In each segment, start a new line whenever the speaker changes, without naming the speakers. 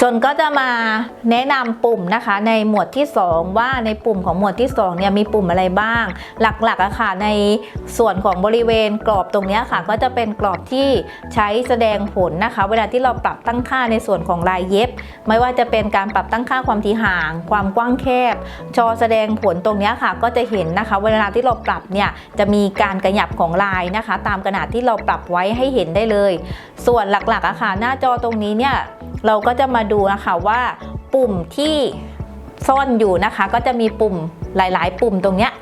ชนก็จะมาแนะนำปุ่มนะคะ ในหมวดที่ 2 ว่าในปุ่มของหมวดที่2เนี่ยมีปุ่มอะไรบ้าง หลักๆอะค่ะในส่วนของบริเวณกรอบตรงนี้ค่ะ ก็จะเป็นกรอบที่ใช้แสดงผลนะคะ เวลาที่เราปรับตั้งค่าในส่วนของลายเย็บ ไม่ว่าจะเป็นการปรับตั้งค่าความถี่ห่าง ความกว้างแคบ จอแสดงผลตรงนี้ค่ะ ก็จะเห็นนะคะ เวลาที่เราปรับเนี่ยจะมีการกระยับของลายนะคะ ตามขนาดที่เราปรับไว้ให้เห็นได้เลย ส่วนหลักๆอะค่ะหน้าจอตรงนี้เนี่ย เราก็จะมาดูนะคะว่าปุ่มที่ซ่อนอยู่นะคะ ก็จะมีปุ่มหลาย ๆ ปุ่มตรงเนี้ย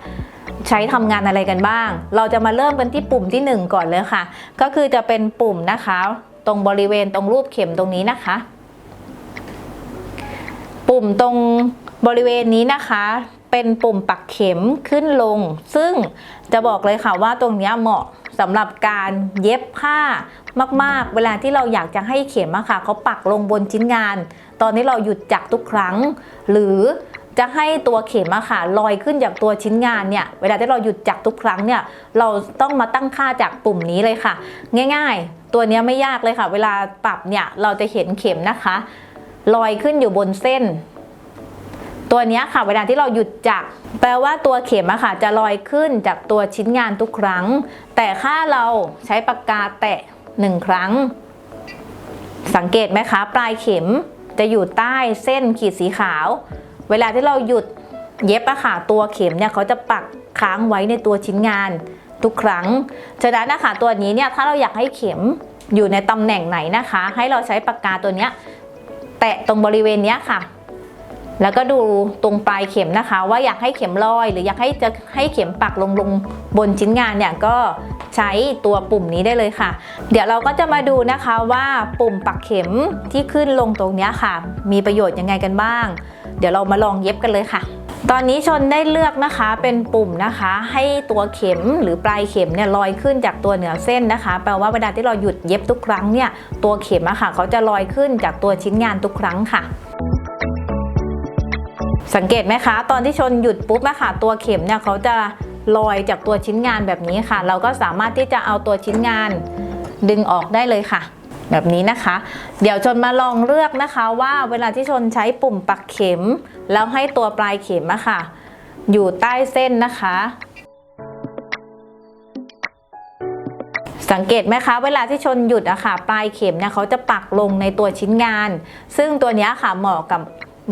ใช้ทำงานอะไรกันบ้าง เราจะมาเริ่มกันที่ปุ่มที่ 1 ก่อนเลยค่ะ ก็คือจะเป็นปุ่มนะคะ ตรงบริเวณตรงรูปเข็มตรงนี้นะคะ ปุ่มตรงบริเวณนี้นะคะ เป็นปุ่มปักเข็มขึ้นลง ซึ่งจะบอกเลยค่ะว่าตรงนี้เหมาะสำหรับการเย็บผ้ามากๆ เวลาที่เราอยากจะให้เข็มอะค่ะเขาปักลงบนชิ้นงาน ตอนนี้เราหยุดจักทุกครั้ง หรือจะให้ตัวเข็มอะค่ะลอยขึ้นจากตัวชิ้นงานเนี่ยเวลาที่เราหยุดจักทุกครั้งเนี่ยเราต้องมาตั้งค่าจากปุ่มนี้เลยค่ะ ง่ายๆ ตัวนี้ไม่ยากเลยค่ะ เวลาปรับเนี่ยเราจะเห็นเข็มนะคะ ลอยขึ้นอยู่บนเส้น ตัวนี้ค่ะเวลาที่เราหยุดจักรแปลว่าตัวเข็มอะค่ะจะลอยขึ้นจากตัวชิ้นงานทุกครั้ง แต่ถ้าเราใช้ปากกาแตะหนึ่งครั้ง สังเกตไหมคะ ปลายเข็มจะอยู่ใต้เส้นขีดสีขาว เวลาที่เราหยุดเย็บอะค่ะตัวเข็มเนี่ยเขาจะปักค้างไว้ในตัวชิ้นงานทุกครั้ง ฉะนั้นนะคะตัวนี้เนี่ยถ้าเราอยากให้เข็มอยู่ในตำแหน่งไหนนะคะ ให้เราใช้ปากกาตัวเนี้ยแตะตรงบริเวณเนี้ยค่ะ แล้วก็ดูตรงปลายเข็มนะคะ ว่าอยากให้เข็มลอย หรืออยากให้จะให้เข็มปักลงลงบนชิ้นงานเนี่ยก็ใช้ตัวปุ่มนี้ได้เลยค่ะ เดี๋ยวเราก็จะมาดูนะคะว่าปุ่มปักเข็มที่ขึ้นลงตรงนี้ค่ะ มีประโยชน์ยังไงกันบ้าง เดี๋ยวเรามาลองเย็บกันเลยค่ะ ตอนนี้ชนได้เลือกนะคะเป็นปุ่มนะคะ ให้ตัวเข็มหรือปลายเข็มเนี่ยลอยขึ้นจากตัวเหนือเส้นนะคะ แปลว่าเวลาที่เราหยุดเย็บทุกครั้งเนี่ยตัวเข็มอะค่ะเขาจะลอยขึ้นจากตัวชิ้นงานทุกครั้งค่ะ สังเกตไหมคะ ตอนที่ชนหยุดปุ๊บนะคะตัวเข็มเนี่ยเขาจะลอยจากตัวชิ้นงานแบบนี้ค่ะ เราก็สามารถที่จะเอาตัวชิ้นงานดึงออกได้เลยค่ะ แบบนี้นะคะ เดี๋ยวชนมาลองเลือกนะคะว่าเวลาที่ชนใช้ปุ่มปักเข็ม แล้วให้ตัวปลายเข็มอะค่ะ อยู่ใต้เส้นนะคะ สังเกตไหมคะ เวลาที่ชนหยุดอะค่ะ ปลายเข็มเนี่ยเขาจะปักลงในตัวชิ้นงาน ซึ่งตัวนี้ค่ะเหมาะกับ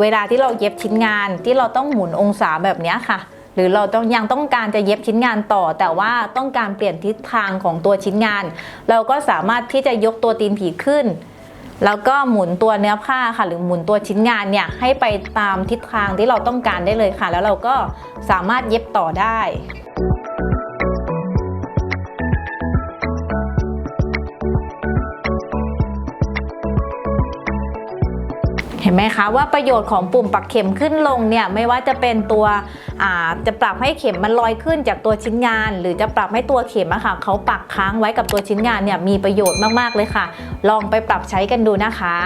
เวลาที่เราเย็บชิ้นงานที่เราต้องหมุนองศาแบบนี้ค่ะ หรือเราต้องยังต้องการจะเย็บชิ้นงานต่อ แต่ว่าต้องการเปลี่ยนทิศทางของตัวชิ้นงาน เราก็สามารถที่จะยกตัวตีนผีขึ้น แล้วก็หมุนตัวเนื้อผ้าค่ะ หรือหมุนตัวชิ้นงานเนี่ยให้ไปตามทิศทางที่เราต้องการได้เลยค่ะ แล้วเราก็สามารถเย็บต่อได้ เห็นไหมคะว่าประโยชน์ของปุ่มปักเข็มขึ้นลงเนี่ยไม่ว่าจะเป็นตัวจะปรับให้เข็มมันลอยขึ้นจากตัวชิ้นงาน หรือจะปรับให้ตัวเข็มอะค่ะเขาปักค้างไว้กับตัวชิ้นงานเนี่ยมีประโยชน์มากๆเลยค่ะ ลองไปปรับใช้กันดูนะคะ